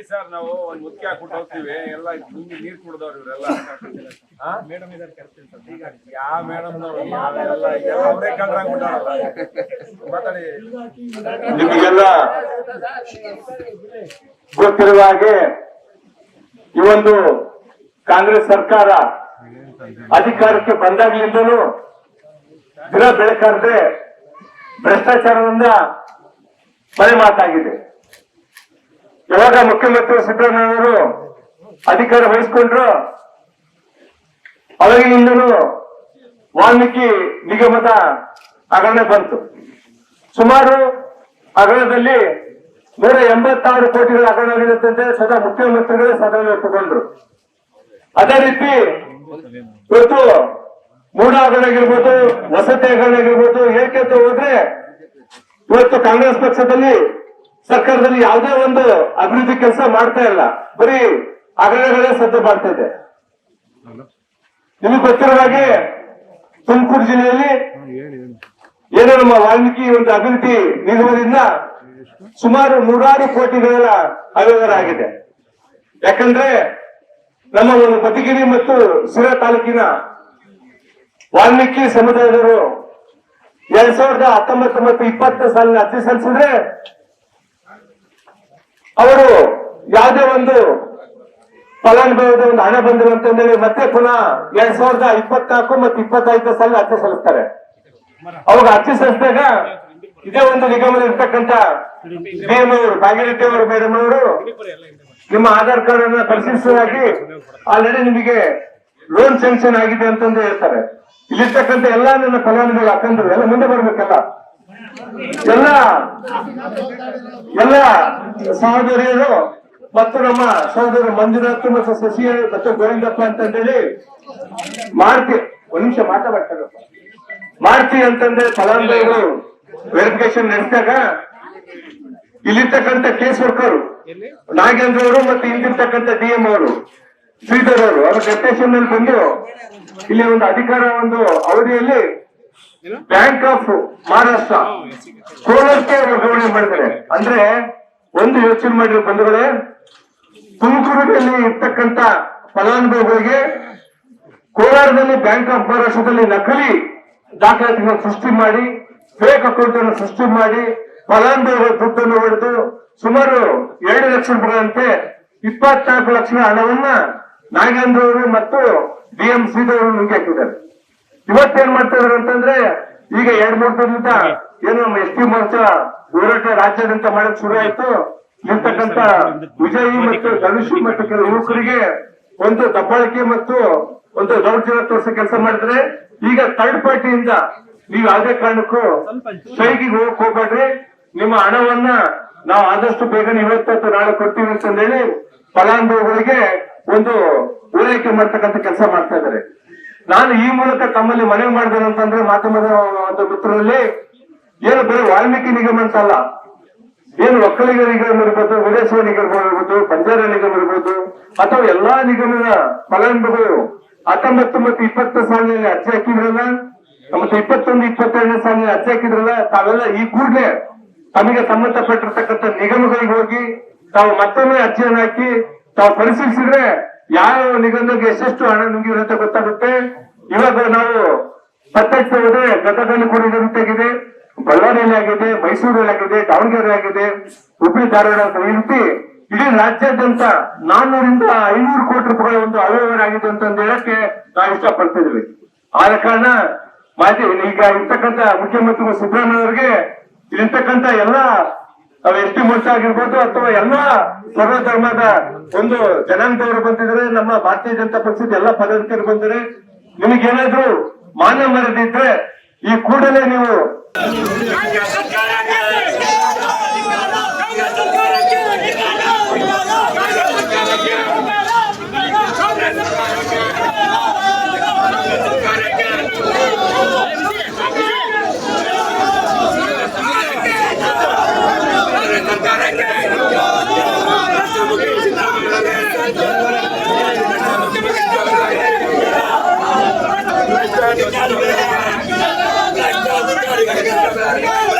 ಹೇಳಿ ಸರ್ ನಾವು ಒಂದು ಮುಖ್ಯ ಹಾಕ್ಬಿಟ್ಟು ಹೋಗ್ತೀವಿ. ಎಲ್ಲ ನಿಮ್ಗೆ ನೀರ್ ಕುಡ್ದವ್ರು ಇವರೆಲ್ಲ. ಮೇಡಮ್ ಇದಾರೆ ಕರ್ತೀನಿ ಸರ್. ಯಾವ ಮೇಡಮ್ ಎಲ್ಲ ಅವರೇ ಕಂಡ್ರಾಗ್ಬಿಟ್ಟಾರಲ್ಲ ಮಾತಾಡಿ. ನಿಮಗೆಲ್ಲ ಗೊತ್ತಿರುವ ಹಾಗೆ ಈ ಒಂದು ಕಾಂಗ್ರೆಸ್ ಸರ್ಕಾರ ಅಧಿಕಾರಕ್ಕೆ ಬಂದಾಗ್ಲಿಂದಲೂ ದಿನ ಬೆಳಕಾರದೆ ಭ್ರಷ್ಟಾಚಾರದಿಂದ ಮನೆ ಮಾತಾಗಿದೆ ಯಾವಾಗ ಮುಖ್ಯಮಂತ್ರಿ ಸಿದ್ದರಾಮಯ್ಯವರು ಅಧಿಕಾರ ವಹಿಸಿಕೊಂಡ್ರು ಅವಾಗಿನಿಂದಲೂ ವಾಲ್ಮೀಕಿ ನಿಗಮದ ಹಗರಣ ಬಂತು. ಸುಮಾರು ಹಗರಣದಲ್ಲಿ ನೂರ ಎಂಬತ್ತಾರು ಕೋಟಿಗಳ ಹಗರಣ ಸದಾ ಮುಖ್ಯಮಂತ್ರಿಗಳೇ ಸದನ ಒಪ್ಪಿಕೊಂಡ್ರು. ಅದೇ ರೀತಿ ಇವತ್ತು ಮೂಡ ಹಗರಣ ಆಗಿರ್ಬೋದು, ವಸತಿ ಹಗರಣ ಆಗಿರ್ಬೋದು ಏಕೆಂತ ಹೋದ್ರೆ ಇವತ್ತು ಕಾಂಗ್ರೆಸ್ ಪಕ್ಷದಲ್ಲಿ ಸರ್ಕಾರದಲ್ಲಿ ಯಾವುದೇ ಒಂದು ಅಭಿವೃದ್ಧಿ ಕೆಲಸ ಮಾಡ್ತಾ ಇಲ್ಲ. ಬರೀ ಅಗಲಗಳೇ ಸದ್ದು ಮಾಡ್ತಾ ಇದೆ. ನಿಮಗೆ ಗೊತ್ತಿರೋ ಹಾಗೆ ತುಮಕೂರು ಜಿಲ್ಲೆಯಲ್ಲಿ ಏನೋ ನಮ್ಮ ವಾಲ್ಮೀಕಿ ಒಂದು ಅಭಿವೃದ್ಧಿ ನಿಗಮದಿಂದ ಸುಮಾರು ನೂರಾರು ಕೋಟಿಗಳ ಅವ್ಯವಹಾರ ಆಗಿದೆ. ಯಾಕಂದ್ರೆ ನಮ್ಮ ಒಂದು ಮಧುಗಿರಿ ಮತ್ತು ಸಿರಾ ತಾಲೂಕಿನ ವಾಲ್ಮೀಕಿ ಸಮುದಾಯದವರು ಎರಡ್ ಸಾವಿರದ ಹತ್ತೊಂಬತ್ತು ಮತ್ತು ಇಪ್ಪತ್ತು ಸಾಲಿನ ಅರ್ಜಿ ಸಲ್ಲಿಸಿದ್ರೆ ಅವರು ಯಾವುದೇ ಒಂದು ಫಲಾನುಭವಿದ ಒಂದು ಹಣ ಬಂದಿಲ್ಲ ಹೇಳಿ ಮತ್ತೆ ಪುನಃ ಎರಡ್ ಸಾವಿರದ ಇಪ್ಪತ್ನಾಲ್ಕು ಮತ್ತು ಇಪ್ಪತ್ತೈದು ಸಾಲ ಅರ್ಜಿ ಸಲ್ಲಿಸ್ತಾರೆ. ಅವಾಗ ಅರ್ಜಿ ಸಲ್ಲಿಸಿದಾಗ ಇದೇ ಒಂದು ನಿಗಮದಲ್ಲಿ ಇರ್ತಕ್ಕಂತ ಅವರು ಭಾಗಿರೆಡ್ಡಿ ಅವರು ಮೇಡಮ್ ಅವರು ನಿಮ್ಮ ಆಧಾರ್ ಕಾರ್ಡ್ ಅನ್ನ ಪರಿಶೀಲಿಸಲಾಗಿ ಆಲ್ರೆಡಿ ನಿಮಗೆ ಲೋನ್ ಸ್ಯಾಂಕ್ಷನ್ ಆಗಿದೆ ಅಂತಂದು ಹೇಳ್ತಾರೆ. ಇಲ್ಲಿರ್ತಕ್ಕಂಥ ಎಲ್ಲಾ ನನ್ನ ಫಲಾನುಭವಿಗಳು ಅಕ್ಕಂದ್ರು ಎಲ್ಲ ಮುಂದೆ ಬರ್ಬೇಕಲ್ಲ. ಎಲ್ಲ ಎಲ್ಲ ಸಹೋದರಿಯರು ಮತ್ತು ನಮ್ಮ ಸಹೋದರ ಮಂಜುನಾಥ್ ಮತ್ತು ಶಶಿ ಮತ್ತು ಗೋವಿಂದಪ್ಪ ಅಂತಂದೇಳಿ ಮಾಡ್ತಿ ಒಂದ್ ನಿಮಿಷ ಮಾತಾಡ್ತಾರಪ್ಪ ಮಾಡ್ತಿ ಅಂತಂದ್ರೆ ಫಲಾನುಭವಿಗಳು ವೆರಿಫಿಕೇಶನ್ ನಡೆಸಿದಾಗ ಇಲ್ಲಿರ್ತಕ್ಕಂಥ ಕೇಸ್ ವರ್ಕರ್ ನಾಗೇಂದ್ರ ಅವರು ಮತ್ತೆ ಇಲ್ಲಿರ್ತಕ್ಕಂಥ ಡಿ ಎಂ ಅವರು, ಶ್ರೀಧರ್ ಅವರು, ಅವರ ಡೆಪ್ಟೇಷನ್ ಬಂದು ಇಲ್ಲಿ ಒಂದು ಅಧಿಕಾರ, ಒಂದು ಅವಧಿಯಲ್ಲಿ ಬ್ಯಾಂಕ್ ಆಫ್ ಮಹಾರಾಷ್ಟ್ರ ಕೋಲಾರಕ್ಕೆ ವರ್ಗಾವಣೆ ಮಾಡಿದ್ದಾರೆ. ಅಂದ್ರೆ ಒಂದು ಯೋಚನೆ ಮಾಡಿರೋ ಬಂಧುಗಳೇ ತುಮಕೂರಿನಲ್ಲಿ ಇರ್ತಕ್ಕಂಥ ಫಲಾನುಭವಿಗಳಿಗೆ ಕೋಲಾರದಲ್ಲಿ ಬ್ಯಾಂಕ್ ಆಫ್ ಮಹಾರಾಷ್ಟ್ರದಲ್ಲಿ ನಕಲಿ ದಾಖಲಾತಿಗಳನ್ನು ಸೃಷ್ಟಿ ಮಾಡಿ ಫೇಕ್ ಅಕೌಂಟ್ ಅನ್ನು ಸೃಷ್ಟಿ ಮಾಡಿ ಫಲಾನುಭವಿಗಳ ದುಡ್ಡನ್ನು ಹೊಡೆದು ಸುಮಾರು ಎರಡು ಲಕ್ಷ ರೂಪಾಯಿಗಳಂತೆ ಇಪ್ಪತ್ನಾಲ್ಕು ಲಕ್ಷ ಹಣವನ್ನ ನಾಗೇಂದ್ರ ಅವರು ಮತ್ತು ಡಿಎಂ ಶ್ರೀಧರ್ ನುಂಗಿ ಹಾಕಿದ್ದಾರೆ. ಇವತ್ತೇನ್ ಮಾಡ್ತಾ ಇದಾರೆ ಅಂತಂದ್ರೆ, ಈಗ ಎರಡ್ ಮೂರ್ ದಿನದಿಂದ ಏನು ನಮ್ಮ ಎಸ್ ಟಿ ಮೋರ್ಚಾ ಹೋರಾಟ ರಾಜ್ಯಾದ್ಯಂತ ಮಾಡಕ್ ಶುರು ಆಯ್ತು. ಇರ್ತಕ್ಕಂತ ವಿಜಯಿ ಮತ್ತು ಧನುಷಿ ಮತ್ತು ಕೆಲವು ಯುವಕರಿಗೆ ಒಂದು ದಬ್ಬಾಳಿಕೆ ಮತ್ತು ಒಂದು ದೌರ್ಜನ್ಯ ತೋರಿಸೋ ಕೆಲಸ ಮಾಡಿದ್ರೆ, ಈಗ ಥರ್ಡ್ ಪಾರ್ಟಿಯಿಂದ ನೀವು ಯಾವುದೇ ಕಾರಣಕ್ಕೂ ಸೈಗಿ ಹೋಗಕ್ ಹೋಗ್ಬೇಡ್ರಿ. ನಿಮ್ಮ ಹಣವನ್ನ ನಾವು ಆದಷ್ಟು ಬೇಗನೆ ಇವತ್ತು ನಾಳೆ ಕೊಡ್ತೀವಿ ಅಂತಂದೇಳಿ ಫಲಾನುಭವಿಗಳಿಗೆ ಒಂದು ಪೂರೈಕೆ ಮಾಡ್ತಕ್ಕಂಥ ಕೆಲಸ ಮಾಡ್ತಾ ಇದ್ದಾರೆ. ನಾನು ಈ ಮೂಲಕ ತಮ್ಮಲ್ಲಿ ಮನವಿ ಮಾಡಿದ್ದೇನೆ ಅಂತಂದ್ರೆ ಮಾಧ್ಯಮದ ಒಂದು ಮಿತ್ರರಲ್ಲಿ ಏನು ಬರೀ ವಾಲ್ಮೀಕಿ ನಿಗಮ ಅಂತಲ್ಲ, ಏನು ಒಕ್ಕಲಿಗ ನಿಗಮ ಇರ್ಬೋದು ವಿದೇಶ ನಿಗಮ ಇರ್ಬೋದು, ಬಂಜಾರ ನಿಗಮ ಇರ್ಬೋದು, ಅಥವಾ ಎಲ್ಲಾ ನಿಗಮದ ಫಲಾನುಭವಿಗಳು ಹತ್ತೊಂಬತ್ತು ಮತ್ತು ಇಪ್ಪತ್ತು ಸಾಲಿನಲ್ಲಿ ಅರ್ಜಿ ಹಾಕಿದ್ರಲ್ಲ ಮತ್ತು ಇಪ್ಪತ್ತೊಂದು ಇಪ್ಪತ್ತೆರಡನೇ ಸಾಲಿನಲ್ಲಿ ಅರ್ಜಿ ಹಾಕಿದ್ರಲ್ಲ, ತಾವೆಲ್ಲ ಈ ಕೂಡಲೇ ತಮಗೆ ಸಂಬಂಧಪಟ್ಟಿರ್ತಕ್ಕಂಥ ನಿಗಮಗಳಿಗೆ ಹೋಗಿ ತಾವು ಮತ್ತೊಮ್ಮೆ ಅರ್ಜಿಯನ್ನು ಹಾಕಿ ತಾವು ಪರಿಶೀಲಿಸಿದ್ರೆ ಯಾವ ನಿಗಮಕ್ಕೆ ಎಷ್ಟೆಷ್ಟು ಹಣ ನುಂಗಿರುತ್ತೆ ಗೊತ್ತಾಗುತ್ತೆ? ಇವಾಗ ನಾವು ಪತ್ತೆ ಹೋದ್ರೆ ಗದಗಲ್ಲಿ ಕೂಡ ಬಳ್ಳಾರಿಯಲ್ಲಿ ಆಗಿದೆ, ಮೈಸೂರಲ್ಲಿ ಆಗಿದೆ ದಾವಣಗೆರೆ ಆಗಿದೆ ಹುಬ್ಬಳ್ಳಿ ಧಾರವಾಡ ಅಂತ ರೀತಿ ಇಡೀ ರಾಜ್ಯಾದ್ಯಂತ ನಾನ್ನೂರಿಂದ ಐನೂರು ಕೋಟಿ ರೂಪಾಯಿ ಒಂದು ಅವ್ಯವಹಾರ ಆಗಿದೆ ಅಂತ ಹೇಳಕ್ಕೆ ನಾವು ಇಷ್ಟಪಡ್ತಿದ್ವಿ. ಆದ ಕಾರಣ ಮಾಜಿ ಈಗ ಇರ್ತಕ್ಕಂಥ ಮುಖ್ಯಮಂತ್ರಿ ಸಿದ್ದರಾಮಯ್ಯ ಅವರಿಗೆ ಇಲ್ಲಿರ್ತಕ್ಕಂಥ ಎಲ್ಲ ಎಸ್ ಟಿ ಮೋರ್ಚಾ ಆಗಿರ್ಬೋದು ಅಥವಾ ಎಲ್ಲಾ ಸರ್ವ ಧರ್ಮದ ಒಂದು ಜನಾಂಗದವರು ಬಂದಿದ್ರೆ, ನಮ್ಮ ಭಾರತೀಯ ಜನತಾ ಪಕ್ಷದ ಎಲ್ಲ ಪದಾಧಿಕಾರಿ ಬಂದಿದ್ದಾರೆ ನಿಮಗೇನಾದ್ರೂ ಮಾನ್ಯ ಮರದಿದ್ರೆ ಈ ಕೂಡಲೇ ನೀವು Aplausos.